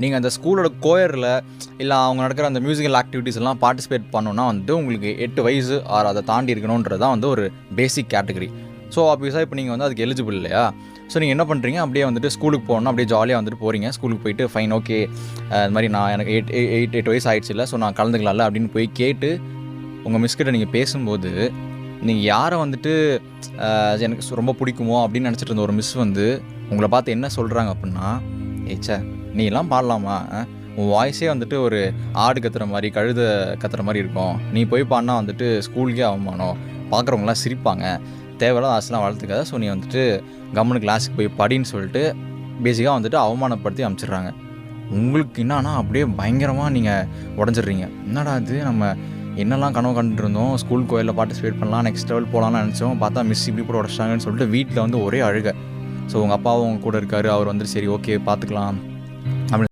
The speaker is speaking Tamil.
நீங்கள் அந்த ஸ்கூலோட கோயரில் இல்லை அவங்க நடக்கிற அந்த மியூசிக்கல் ஆக்டிவிட்டீஸ் எல்லாம் பார்ட்டிசிபேட் பண்ணோன்னா வந்து உங்களுக்கு எட்டு வயசு ஆறு அதை தாண்டி இருக்கணுன்றது தான் வந்து ஒரு பேசிக் கேட்டகரி ஸோ ஆப்வியஸாக இப்போ நீங்கள் வந்து அதுக்கு எலிஜிபிள் இல்லையா? ஸோ நீங்கள் என்ன பண்ணுறீங்க அப்படியே வந்துட்டு ஸ்கூலுக்கு போகணும் அப்படியே ஜாலியாக வந்துட்டு போகிறீங்க ஸ்கூலுக்கு போயிட்டு ஃபைன் ஓகே அது மாதிரி நான் எனக்கு எயிட் எயிட் எயிட் வயசு ஆயிடுச்சு இல்லை ஸோ நான் கலந்துக்கலாம்ல அப்படின்னு போய் கேட்டு உங்கள் மிஸ்கிட்ட நீங்கள் பேசும்போது நீங்கள் யாரை வந்துட்டு எனக்கு ரொம்ப பிடிக்குமோ அப்படின்னு நினச்சிட்டு இருந்த ஒரு மிஸ் வந்து உங்களை பார்த்து என்ன சொல்கிறாங்க அப்படின்னா ஏச்சா நீ எல்லாம் பாடலாமா உன் வாய்ஸே வந்துட்டு ஒரு ஆடு கத்துற மாதிரி கழுத கத்துற மாதிரி இருக்கும். நீ போய் பாடினா வந்துட்டு ஸ்கூலுக்கே அவமானம். பார்க்குறவங்களாம் சிரிப்பாங்க. தேவையில்லாத ஆசைலாம் வளர்த்துக்காத. ஸோ நீ வந்துட்டு கவர்மெண்ட் கிளாஸுக்கு போய் படின்னு சொல்லிட்டு பேசிக்காக வந்துட்டு அவமானப்படுத்தி அனுப்பிச்சிடுறாங்க உங்களுக்கு என்னன்னா அப்படியே பயங்கரமாக நீங்கள் உடஞ்சிடுறீங்க. என்னடா இது? நம்ம என்னெல்லாம் கனவு கண்டுட்டு இருந்தோம்? ஸ்கூல் கோயிலில் பார்ட்டிசிபேட் பண்ணலாம் நெக்ஸ்ட் லெவல் போகலாம்னு நினச்சோம். பார்த்தா மிஸ் இப்படி போட உடச்சிட்டாங்கன்னு சொல்லிட்டு வீட்டில் வந்து ஒரே அழுக. ஸோ உங்கள் அப்பாவும் உங்கள் கூட இருக்காரு. அவர் வந்துட்டு சரி ஓகே பார்த்துக்கலாம்.